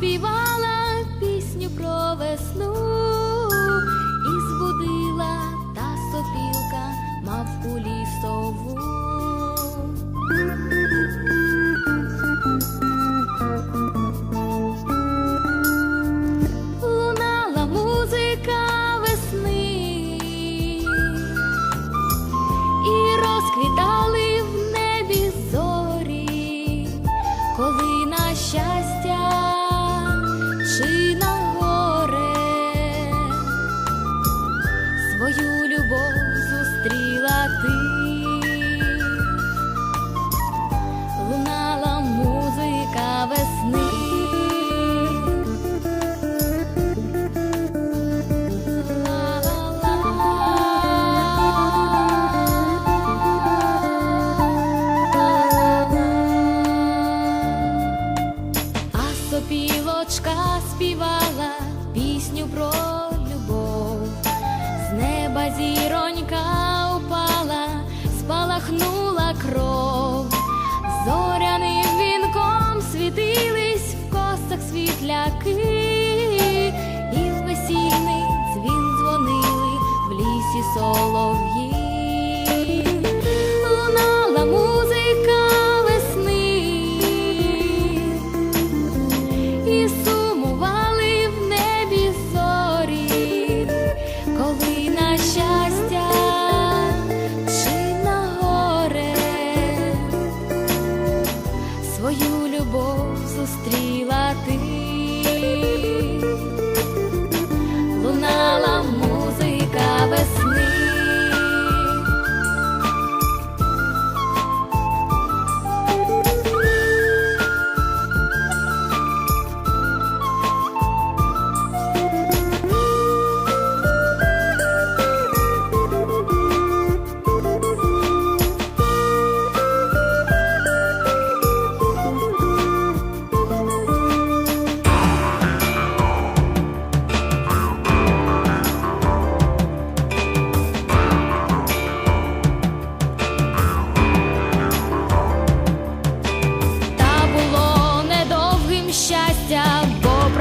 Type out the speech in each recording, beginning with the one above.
be one.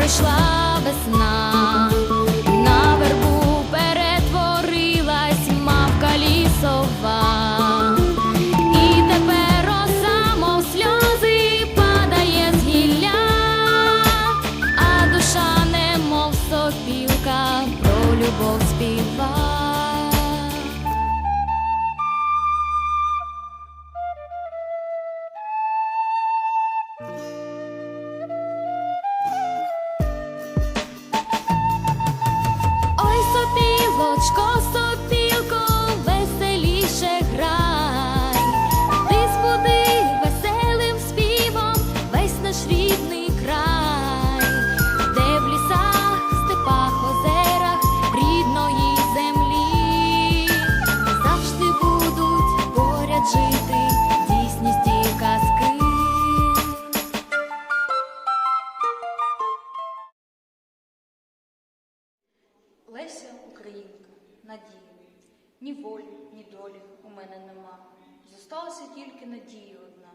Бо пройшла весна. Ні волі, ні долі у мене нема. Зосталася тільки надія одна.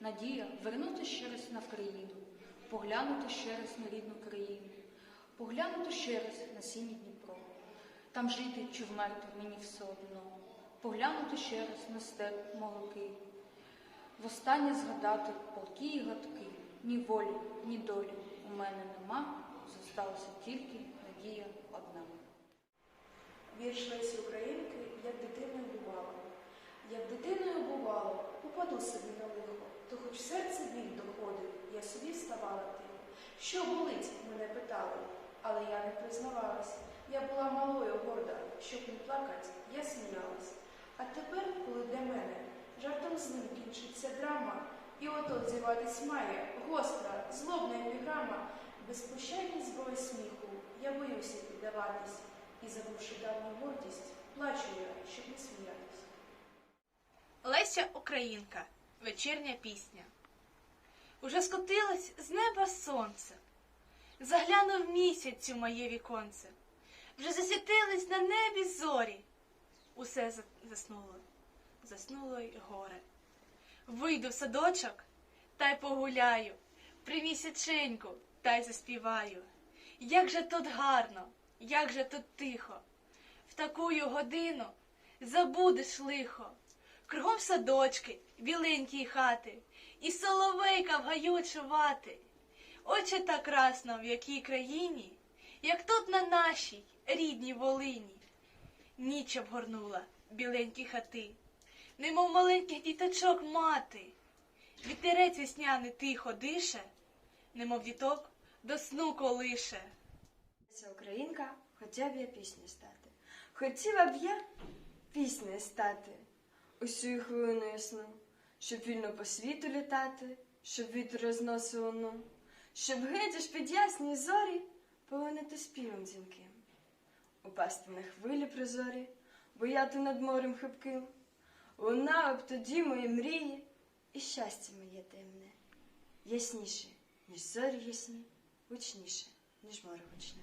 Надія вернути ще раз на Вкраїну, поглянути ще раз на рідну країну, поглянути ще раз на синій Дніпро. Там жити чи вмерти мені все одно. Поглянути ще раз на степ молоки. Востаннє згадати полки і гадки. Ні волі, ні долі у мене нема. Зосталася тільки надія одна. Вірш Лесі Українки, як дитиною бувало. Як дитиною бувало, упаду собі на лихо, то хоч серце біль доходив, я собі вставала тихо. Що болить, мене питали, але я не признавалась. Я була малою горда, щоб не плакать, я сміялась. А тепер, коли для мене жартом злим кінчиться драма, і ото зіватись має гостра, злобна епіграма, безпощадні зброї сміху, я боюся піддаватись, і забувши давню гордість, плачу я, щоб не сміятись. Леся Українка. Вечірня пісня. Уже скотилось з неба сонце. Заглянув місяць у моє віконце. Вже засвітились на небі зорі. Усе заснуло, заснуло й горе. Вийду в садочок та й погуляю. При місяченьку та й заспіваю. Як же тут гарно, як же тут тихо. В такую годину забудеш лихо. Кругом садочки, біленькі хати, і соловейка в гаю чувати. Очі так красно в якій країні, як тут на нашій рідній Волині. Ніч обгорнула біленькі хати, немов маленьких діточок мати. Вітерець весняний тихо дише, немов діток до сну колише. Ця українка, хотіла б я пісню стати. Хотіла б я піснею стати усю хвилину ясну, щоб вільно по світу літати, щоб вітер розносив луну, щоб геть під ясні зорі полинити співом дзвінким, упасти на хвилі прозорі, бояти над морем хибким, лунала б тоді мої мрії, і щастя моє темне, ясніше, ніж зорі ясні, гучніше, ніж море гучне.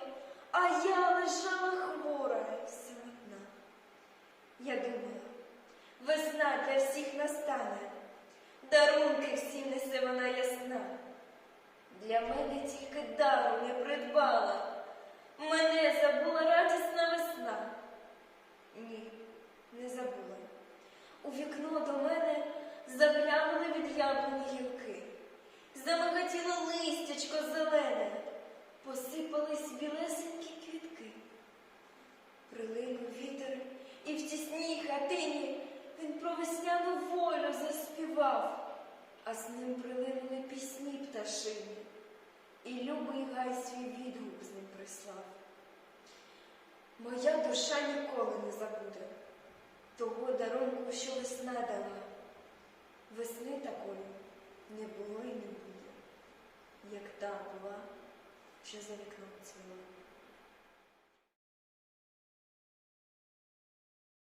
а я лежала хвора самотна. Я думала, весна для всіх настане, дарунки всім несе вона ясна. Для мене тільки дару не придбала, мене забула радісна весна. Ні, не забула. У вікно до мене заглянули від яблуні гілки. Замиготіло листячко зелене, посипались білесенькі квітки. Прилинув вітер, і в тісній хатині він про весняну волю заспівав, а з ним прилинули пісні пташині, і любий гай свій відгук з ним прислав. Моя душа ніколи не забуде того дарунку, що весна дала. Весни такої не було і не буде, як та була, що за вікном цвіла.